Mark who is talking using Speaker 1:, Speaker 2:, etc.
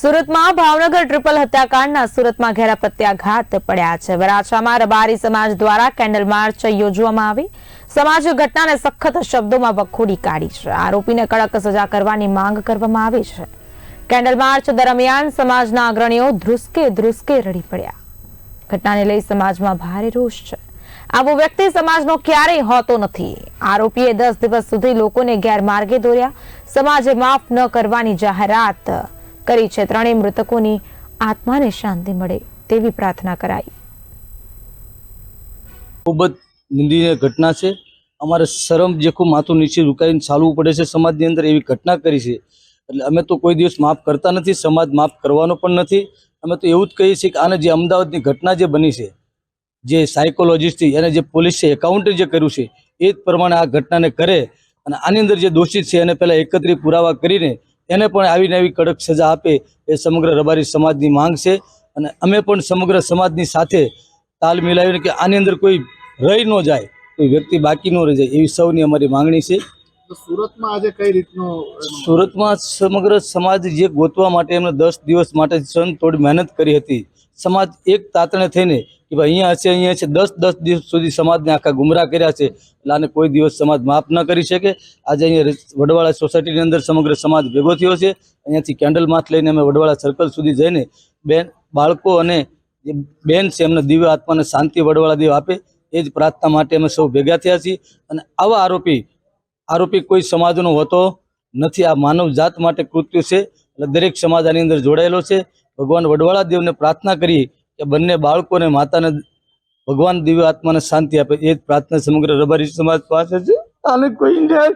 Speaker 1: સુરતમાં ભાવનગર ટ્રિપલ હત્યાકાંડના સુરતમાં ઘેરા પ્રત્યાઘાત પડ્યા છે. વરાછામાં રબારી સમાજ દ્વારા કેન્ડલ માર્ચ યોજવામાં આવી. સમાજે ઘટનાને સખત શબ્દોમાં વખોડી કાઢી છે. આરોપીને કડક સજા કરવાની માંગ કરવામાં આવી છે. કેન્ડલ માર્ચ દરમિયાન સમાજના અગ્રણીઓ ધ્રુસકે ધ્રુસકે રડી પડ્યા. ઘટનાને લઈ સમાજમાં ભારે રોષ છે. આવો વ્યક્તિ સમાજનો ક્યારેય હોતો નથી. આરોપીએ દસ દિવસ સુધી લોકોને ગેરમાર્ગે દોર્યા. સમાજે માફ ન કરવાની જાહેરાત કરી છે. ત્રણેય મૃતકોની આત્માને શાંતિ મળે તેવી પ્રાર્થના કરાઈ.
Speaker 2: ખૂબ જ નિંદીય ઘટના છે. અમારે શરમ જેખું માથું નીચે ઝુકાવીને ચાલવું પડે છે સમાજની અંદર એવી ઘટના કરી છે. એટલે અમે તો કોઈ દિવસ માફ કરતા નથી, સમાજ માફ કરવાનો પણ નથી. અમે તો એવું જ કહીએ છીએ કે આને જે અમદાવાદની ઘટના જે બની છે, જે સાયકોલોજીસ્ટથી અને જે પોલીસ છે, એકાઉન્ટે જે કર્યું છે, એ જ પ્રમાણે આ ઘટનાને કરે. અને આની અંદર જે દોષિત છે એને પહેલાં એકત્રિત પુરાવા કરીને એને પણ આવીને આવી કડક સજા આપે એ સમગ્ર રબારી સમાજની માંગ છે. અને અમે પણ સમગ્ર સમાજની સાથે તાલ મિલાવીને કે આની અંદર કોઈ રહી ન જાય કોઈ વ્યક્તિ બાકી ન રહી જાય એવી સૌની અમારી માંગણી છે.
Speaker 3: સુરતમાં આજે કઈ રીતનું
Speaker 2: સુરતમાં સમગ્ર સમાજ જે ગોતવા માટે એમને દસ દિવસ માટે સન થોડી મહેનત કરી હતી સમાજ એક તાતણે થઈને કે ભાઈ અહીંયા હશે અહીંયા છે, દસ દસ દિવસ સુધી સમાજને આખા ગુમરાહ કર્યા છે, એટલે આને કોઈ દિવસ સમાજ માફ ન કરી શકે. આજે અહીંયા વડવાળા સોસાયટીની અંદર સમગ્ર સમાજ ભેગો થયો છે. અહીંયાથી કેન્ડલ માથ લઈને અમે વડવાળા સર્કલ સુધી જઈને બેન, બાળકો અને જે બેન છે, એમને દિવ્ય આત્માને શાંતિ વડવાળા દેવ આપે. એ જ પ્રાર્થના માટે અમે સૌ ભેગા થયા છીએ. અને આવા આરોપી આરોપી કોઈ સમાજનો હોતો નથી. આ માનવ જાત માટે કૃત્યુ છે. એટલે દરેક સમાજ આની અંદર જોડાયેલો છે. ભગવાન વડવાળા દેવને પ્રાર્થના કરી કે બંને બાળકોને માતાને ભગવાન દિવ્ય આત્માને શાંતિ આપે. એ જ પ્રાર્થના સમગ્ર રબારી સમાજ પાસે છે. આને કોઈ ન્યાય